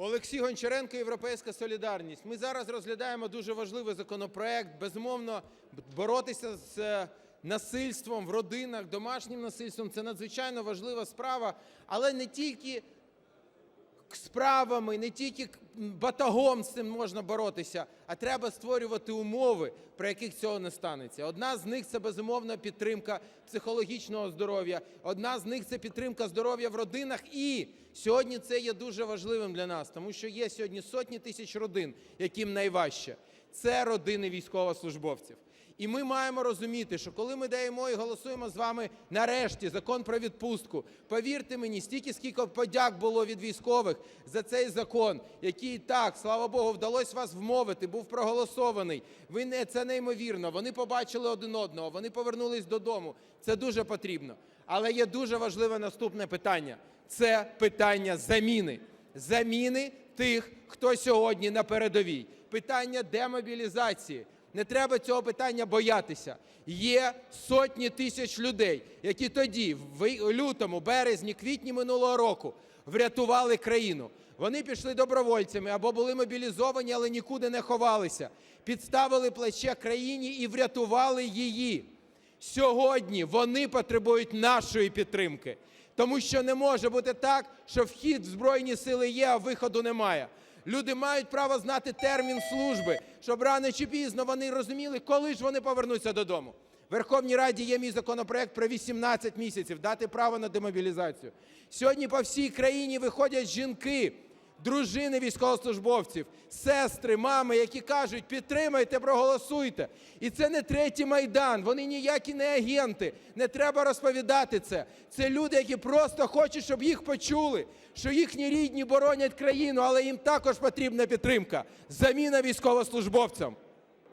Олексій Гончаренко, Європейська солідарність. Ми зараз розглядаємо дуже важливий законопроект. Безумовно, боротися з е, насильством в родинах, домашнім насильством це надзвичайно важлива справа, але не тільки справами, не тільки батагом з цим можна боротися, а треба створювати умови, при яких цього не станеться. Одна з них це безумовна підтримка психологічного здоров'я. Одна з них це підтримка здоров'я в родинах. І сьогодні це є дуже важливим для нас, тому що є сьогодні сотні тисяч родин, яким найважче. Це родини військовослужбовців. І ми маємо розуміти, що коли ми даємо і голосуємо з вами нарешті закон про відпустку, повірте мені, стільки скільки подяк було від військових за цей закон, який так, слава Богу, вдалося вас вмовити, був проголосований. Ви не це неймовірно. Вони побачили один одного, вони повернулись додому. Це дуже потрібно. Але є дуже важливе наступне питання: це питання заміни. Заміни тих, хто сьогодні на передовій. Питання демобілізації. Не треба цього питання боятися. Є сотні тисяч людей, які тоді, в лютому, березні, квітні минулого року, врятували країну. Вони пішли добровольцями або були мобілізовані, але нікуди не ховалися, підставили плече країні і врятували її. Сьогодні вони потребують нашої підтримки, тому що не може бути так, що вхід в Збройні сили є, а виходу немає. Люди мають право знати термін служби, щоб рано чи пізно вони розуміли, коли ж вони повернуться додому. В Верховній Раді є мій законопроект про 18 місяців дати право на демобілізацію. Сьогодні по всій країні виходять жінки, дружини військовослужбовців, сестри, мами, які кажуть, підтримайте, проголосуйте. І це не третій майдан, вони ніякі не агенти. Не треба розповідати це. Це люди, які просто хочуть, щоб їх почули, що їхні рідні боронять країну, але їм також потрібна підтримка. Заміна військовослужбовцям.